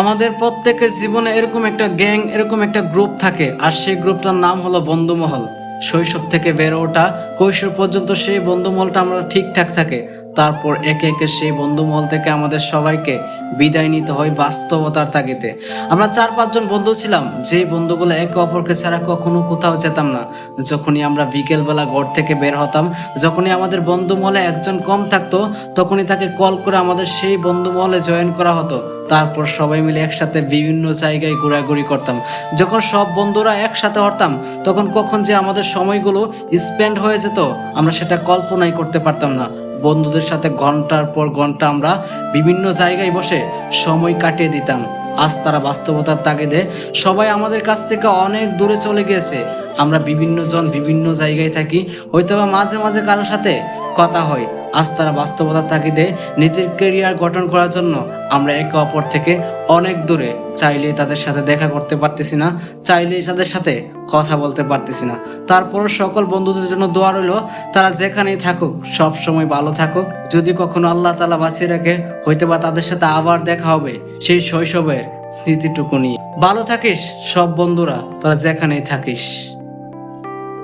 আমাদের প্রত্যেকের জীবনে এরকম একটা গ্যাং, এরকম একটা গ্রুপ থাকে, আর সেই গ্রুপটার নাম হলো বন্ধুমহল। শৈশব থেকে বেড়ে ওঠা, কৈশোর পর্যন্ত সেই বন্ধুমহলটা আমরা ঠিকঠাক থাকে। তারপর একে একে সেই বন্ধুমহল থেকে আমাদের সবাইকে বিদায় নিতে হয় বাস্তবতার তাগিদে। আমরা চার পাঁচজন বন্ধু ছিলাম যে বন্ধুগুলো একে অপরকে ছাড়া কখনো কোথাও যেতাম না। যখনই আমরা বিকেলবেলা ঘর থেকে বের হতাম, যখনই আমাদের বন্ধু মহলে একজন কম থাকতো, তখনই তাকে কল করে আমাদের সেই বন্ধু মহলে জয়েন করা হতো। তারপর সবাই মিলে একসাথে বিভিন্ন জায়গায় ঘোরাঘুরি করতাম। যখন সব বন্ধুরা একসাথে হতাম, তখন কখন যে আমাদের সময়গুলো স্পেন্ড হয়ে যেত, আমরা সেটা কল্পনাই করতে পারতাম না। বন্ধুদের সাথে ঘণ্টার পর ঘণ্টা আমরা বিভিন্ন জায়গায় বসে সময় কাটিয়ে দিতাম। আজ তারা বাস্তবতার তাগিদে সবাই আমাদের কাছ থেকে অনেক দূরে চলে গিয়েছে। আমরা বিভিন্ন জন বিভিন্ন জায়গায় থাকি হয়তো বা মাঝে মাঝে কারোর সাথে কথা হয়। আজ তারা বাস্তবতার তাগিদে নিজের কেরিয়ার গঠন করার জন্য। আমরা একে অপর থেকে অনেক দূরে। চাইলে তাদের সাথে দেখা করতে পারতেছি না চাইলে তাদের সাথে কথা বলতে পারতেছি না। তারপর সকল বন্ধুদের জন্য দোয়া রইল, তারা যেখানেই থাকুক, সব সময় ভালো থাকুক। যদি কখনো আল্লাহ তালা বাঁচিয়ে রাখে হয়তো বা তাদের সাথে আবার দেখা হবে সেই শৈশবের স্মৃতিটুকু নিয়ে। ভালো থাকিস, সব বন্ধুরা, তোরা যেখানেই থাকিস।